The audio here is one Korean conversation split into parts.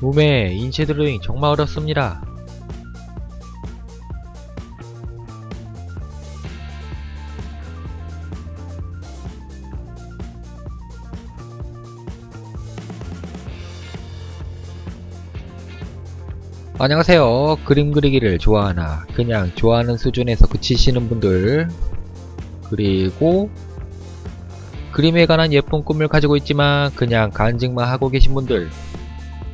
몸에 인체 드로잉 정말 어렵습니다. 안녕하세요. 그림 그리기를 좋아하나 그냥 좋아하는 수준에서 그치시는 분들 그리고 그림에 관한 예쁜 꿈을 가지고 있지만 그냥 간직만 하고 계신 분들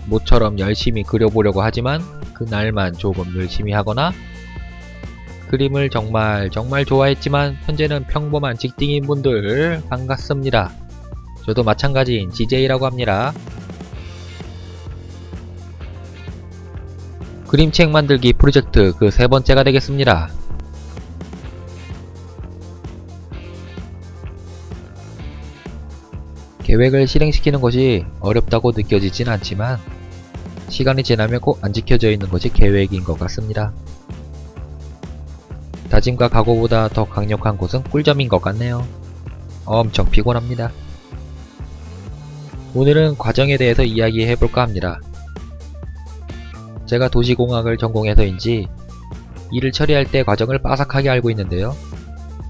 모처럼 열심히 그려보려고 하지만 그날만 조금 열심히 하거나 그림을 정말 정말 좋아했지만 현재는 평범한 직딩인 분들 반갑습니다. 저도 마찬가지인 GJ라고 합니다. 그림책 만들기 프로젝트 그 세 번째가 되겠습니다. 계획을 실행시키는 것이 어렵다고 느껴지진 않지만 시간이 지나면 꼭 안 지켜져 있는 것이 계획인 것 같습니다. 다짐과 각오보다 더 강력한 곳은 꿀점인 것 같네요. 엄청 피곤합니다. 오늘은 과정에 대해서 이야기해 볼까 합니다. 제가 도시공학을 전공해서인지 일을 처리할 때 과정을 빠삭하게 알고 있는데요.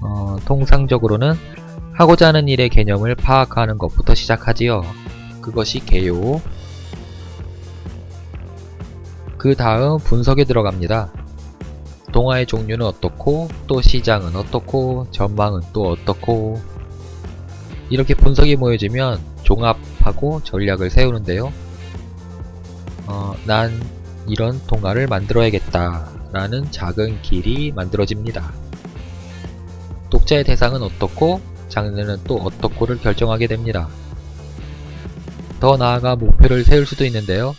어, 통상적으로는 하고자 하는 일의 개념을 파악하는 것부터 시작하지요. 그것이 개요. 그 다음 분석에 들어갑니다. 동화의 종류는 어떻고, 또 시장은 어떻고, 전망은 또 어떻고. 이렇게 분석이 모여지면 종합하고 전략을 세우는데요. 어, 난 이런 동화를 만들어야겠다. 라는 작은 길이 만들어집니다. 독자의 대상은 어떻고, 장르는 또 어떻고를 결정하게 됩니다. 더 나아가 목표를 세울 수도 있는데요.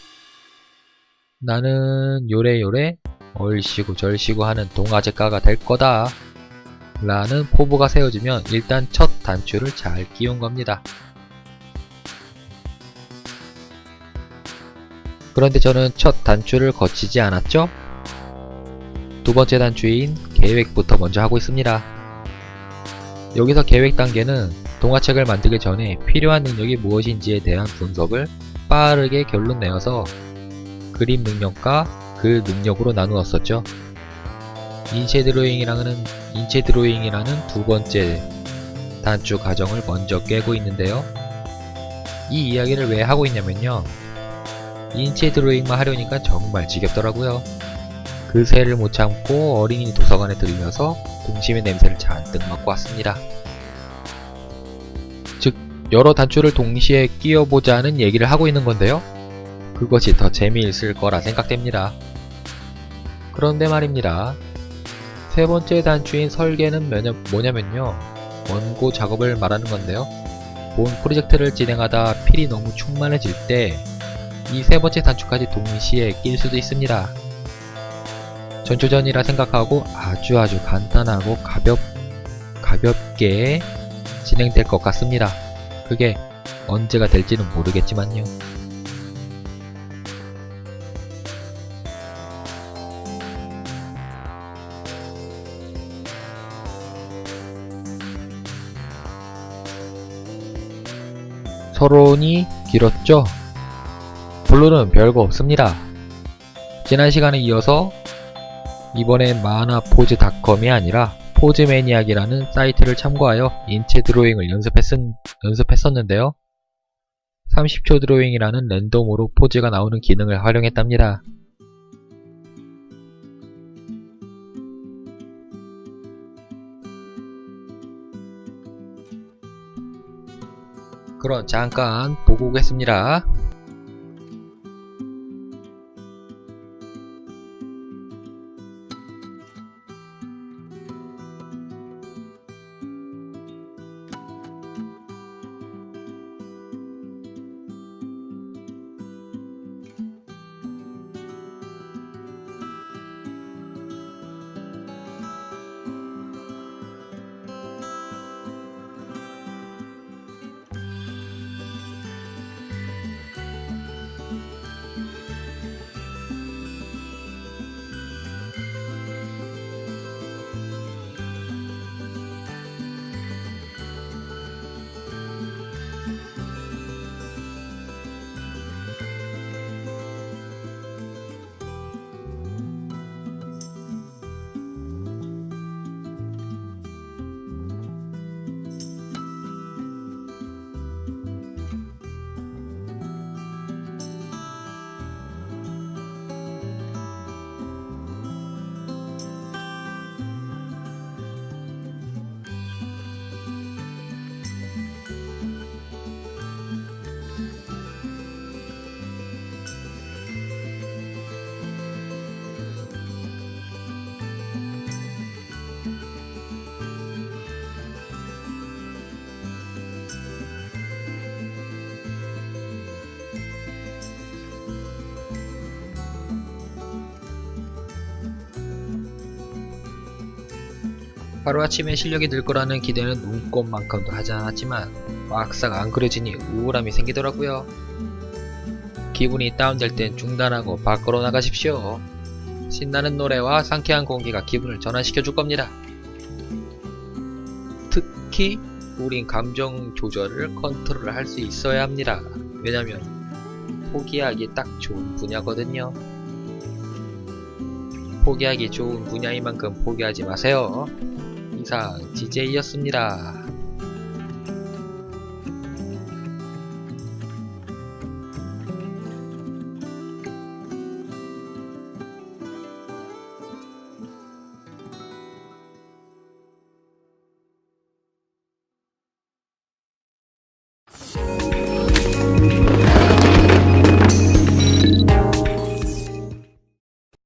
나는 요래요래 얼씨구 절씨구 하는 동화제가가 될 거다. 라는 포부가 세워지면 일단 첫 단추를 잘 끼운 겁니다. 그런데 저는 첫 단추를 거치지 않았죠? 두 번째 단추인 계획부터 먼저 하고 있습니다. 여기서 계획 단계는 동화책을 만들기 전에 필요한 능력이 무엇인지에 대한 분석을 빠르게 결론 내어서 그림 능력과 그 능력으로 나누었었죠. 인체 드로잉이라는 인체 드로잉이라는 두 번째 단추 과정을 먼저 깨고 있는데요. 이 이야기를 왜 하고 있냐면요. 인체 드로잉만 하려니까 정말 지겹더라고요. 그 새를 못 참고 어린이 도서관에 들려서 동심의 냄새를 잔뜩 맡고 왔습니다. 즉, 여러 단추를 동시에 끼워보자는 얘기를 하고 있는 건데요. 그것이 더 재미있을 거라 생각됩니다. 그런데 말입니다. 세 번째 단추인 설계는 뭐냐- 뭐냐면요. 원고 작업을 말하는 건데요. 본 프로젝트를 진행하다 필이 너무 충만해질 때 이 세 번째 단추까지 동시에 낄 수도 있습니다. 전초전이라 생각하고 아주 아주 간단하고 가볍, 가볍게 진행될 것 같습니다. 그게 언제가 될지는 모르겠지만요. 서론이 길었죠? 본론은 별거 없습니다. 지난 시간에 이어서 이번엔 만화포즈닷컴이 아니라 포즈매니악이라는 사이트를 참고하여 인체 드로잉을 연습했, 연습했었는데요. 30초 드로잉이라는 랜덤으로 포즈가 나오는 기능을 활용했답니다. 그럼 잠깐 보고 오겠습니다. 하루아침에 실력이 늘 거라는 기대는 눈꼽만큼도 하지 않았지만 막상 안 그려지니 우울함이 생기더라고요. 기분이 다운될 땐 중단하고 밖으로 나가십시오. 신나는 노래와 상쾌한 공기가 기분을 전환시켜 줄 겁니다. 특히 우린 감정 조절을 컨트롤 할 수 있어야 합니다. 왜냐면 포기하기 딱 좋은 분야거든요. 포기하기 좋은 분야인 만큼 포기하지 마세요. 이상 DJ였습니다.